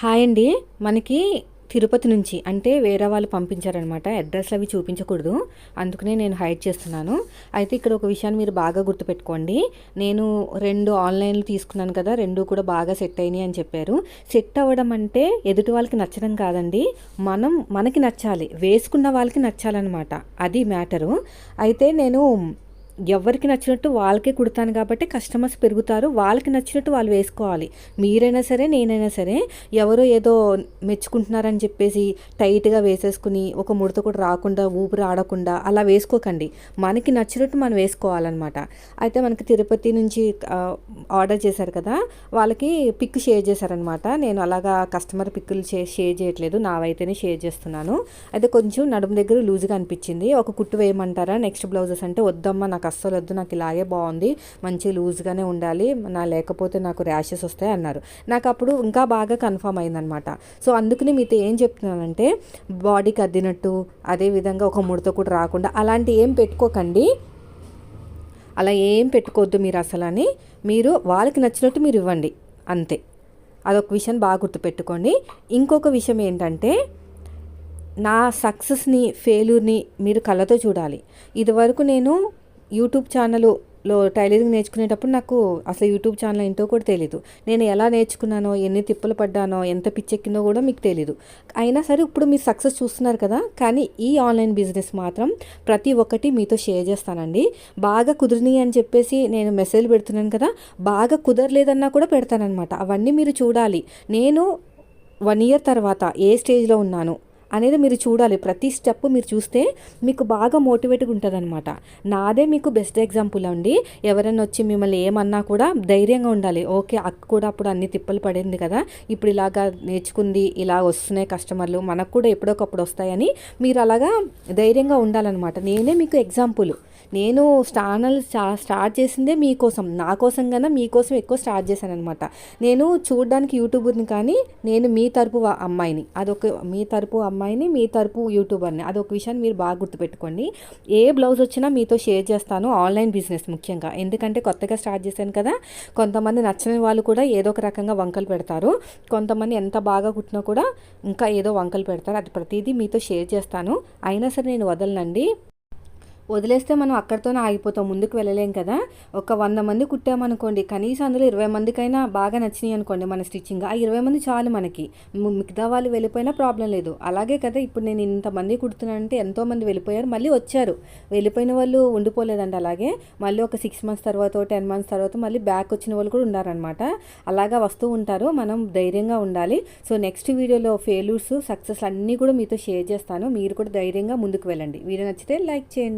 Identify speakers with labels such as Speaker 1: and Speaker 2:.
Speaker 1: Hi అండి. మనకి తిరుపతి నుంచి అంటే వేరే వాళ్ళు పంపించారనమాట. అడ్రస్లు అవి చూపించకూడదు. అందుకనే నేను హైడ్ చేస్తున్నాను. అయితే ఇక్కడ ఒక విషయాన్ని మీరు బాగా గుర్తుపెట్టుకోండి. నేను రెండు ఆన్లైన్లు తీసుకున్నాను కదా రెండు కూడా బాగా సెట్ అయినాయి అని చెప్పారు. సెట్ అవ్వడం అంటే ఎదుటి వాళ్ళకి నచ్చడం కాదండి. మనం మనకి నచ్చాలి. వేసుకున్న వాళ్ళకి నచ్చాలన్నమాట. అది మ్యాటరు. అయితే నేను ఎవరికి నచ్చినట్టు వాళ్ళకే కుడతాను కాబట్టి కస్టమర్స్ పెరుగుతారు. వాళ్ళకి నచ్చినట్టు వాళ్ళు వేసుకోవాలి. మీరైనా సరే నేనైనా సరే ఎవరో ఏదో మెచ్చుకుంటున్నారని చెప్పేసి టైట్గా వేసేసుకుని ఒక ముడత కూడా రాకుండా ఊపిరి ఆడకుండా అలా వేసుకోకండి. మనకి నచ్చినట్టు మనం వేసుకోవాలన్నమాట. అయితే మనకి తిరుపతి నుంచి ఆర్డర్ చేశారు కదా వాళ్ళకి పిక్ షేర్ చేశారనమాట నేను అలాగా కస్టమర్ పిక్కులు షేర్ చేయట్లేదు. నావైతేనే షేర్ చేస్తున్నాను. అయితే కొంచెం నడుము దగ్గర లూజ్గా అనిపించింది. ఒక కుట్టు వేయమంటారా? నెక్స్ట్ బ్లౌజెస్ అంటే వద్దమ్మా నాకు నాకు అస్సలు వద్దు నాకు ఇలాగే బాగుంది మంచి లూజ్గానే ఉండాలి నా లేకపోతే నాకు ర్యాషెస్ వస్తాయి అన్నారు. నాకు అప్పుడు ఇంకా బాగా కన్ఫర్మ్ అయిందనమాట. సో అందుకని మీతో ఏం చెప్తున్నానంటే బాడీకి అద్దినట్టు అదేవిధంగా ఒక ముడత కూడా రాకుండా అలాంటి ఏం పెట్టుకోకండి. అలా ఏం పెట్టుకోవద్దు మీరు అసలు అని మీరు వాళ్ళకి నచ్చినట్టు మీరు ఇవ్వండి అంతే. అదొక విషయం బాగా గుర్తుపెట్టుకోండి. ఇంకొక విషయం ఏంటంటే నా సక్సెస్ని ఫెయిల్యూర్ని మీరు కళ్ళతో చూడాలి. ఇదివరకు నేను యూట్యూబ్ ఛానల్లో టైలరింగ్ నేర్చుకునేటప్పుడు నాకు అసలు యూట్యూబ్ ఛానల్ ఏంటో కూడా తెలీదు. నేను ఎలా నేర్చుకున్నానో ఎన్ని తిప్పలు పడ్డానో ఎంత పిచ్చెక్కిందో కూడా మీకు తెలీదు. అయినా సరే ఇప్పుడు మీరు సక్సెస్ చూస్తున్నారు కదా కానీ ఈ ఆన్లైన్ బిజినెస్ మాత్రం ప్రతి ఒక్కటి మీతో షేర్ చేస్తానండి. బాగా కుదిరినాయి అని చెప్పేసి నేను మెసేజ్ పెడుతున్నాను కదా బాగా కుదరలేదన్నా కూడా పెడతానమాట అవన్నీ మీరు చూడాలి. నేను వన్ ఇయర్ తర్వాత ఏ స్టేజ్లో ఉన్నాను అనేది మీరు చూడాలి. ప్రతి స్టెప్ మీరు చూస్తే మీకు బాగా మోటివేట్గా ఉంటుంది అనమాట నాదే మీకు బెస్ట్ ఎగ్జాంపుల్ అండి. ఎవరైనా వచ్చి మిమ్మల్ని ఏమన్నా కూడా ధైర్యంగా ఉండాలి. ఓకే అక్క కూడా అప్పుడు అన్ని తిప్పలు పడింది కదా. ఇప్పుడు ఇలాగా నేర్చుకుంది ఇలా వస్తున్నాయి కస్టమర్లు మనకు కూడా ఎప్పుడొకప్పుడు వస్తాయని మీరు అలాగా ధైర్యంగా ఉండాలన్నమాట. నేనే మీకు ఎగ్జాంపుల్. నేను ఛానల్ స్టార్ట్ చేసిందే మీకోసం నా కోసం కన్నా మీకోసం ఎక్కువ స్టార్ట్ చేశాను అనమాట నేను చూడడానికి యూట్యూబర్ని కానీ నేను మీ తరపు అమ్మాయిని. అదొక మీ తరపు అమ్మాయిని మీ తరపు యూట్యూబర్ని. అది ఒక విషయాన్ని మీరు బాగా గుర్తుపెట్టుకోండి. ఏ బ్లౌజ్ వచ్చినా మీతో షేర్ చేస్తాను ఆన్లైన్ బిజినెస్ ముఖ్యంగా. ఎందుకంటే కొత్తగా స్టార్ట్ చేశాను కదా కొంతమంది నచ్చని వాళ్ళు కూడా ఏదో ఒక రకంగా వంకలు పెడతారు. కొంతమంది ఎంత బాగా కుట్టినా కూడా ఇంకా ఏదో వంకలు పెడతారు. అది ప్రతిదీ మీతో షేర్ చేస్తాను. అయినా సరే నేను వదలనండి. వదిలేస్తే మనం అక్కడితోనే ఆగిపోతాం ముందుకు వెళ్ళలేం కదా? ఒక వంద మంది కుట్టామనుకోండి కనీసం అందులో ఇరవై మందికైనా బాగా నచ్చినాయి అనుకోండి మన స్టిచ్చింగ్. ఆ ఇరవై మంది చాలు మనకి. మిగతా వాళ్ళు వెళ్ళిపోయినా ప్రాబ్లం లేదు. అలాగే కదా ఇప్పుడు నేను ఇంతమంది కుడుతున్నానంటే ఎంతోమంది వెళ్ళిపోయారు మళ్ళీ వచ్చారు. వెళ్ళిపోయిన వాళ్ళు ఉండిపోలేదండి అలాగే. మళ్ళీ ఒక సిక్స్ మంత్స్ తర్వాత టెన్ మంత్స్ తర్వాత మళ్ళీ బ్యాక్ వచ్చిన వాళ్ళు కూడా ఉన్నారనమాట అలాగా వస్తూ ఉంటారు మనం ధైర్యంగా ఉండాలి. సో నెక్స్ట్ వీడియోలో ఫెయిల్యూర్స్ సక్సెస్ అన్నీ కూడా మీతో షేర్ చేస్తాను. మీరు కూడా ధైర్యంగా ముందుకు వెళ్ళండి. వీడియో నచ్చితే లైక్ చేయండి.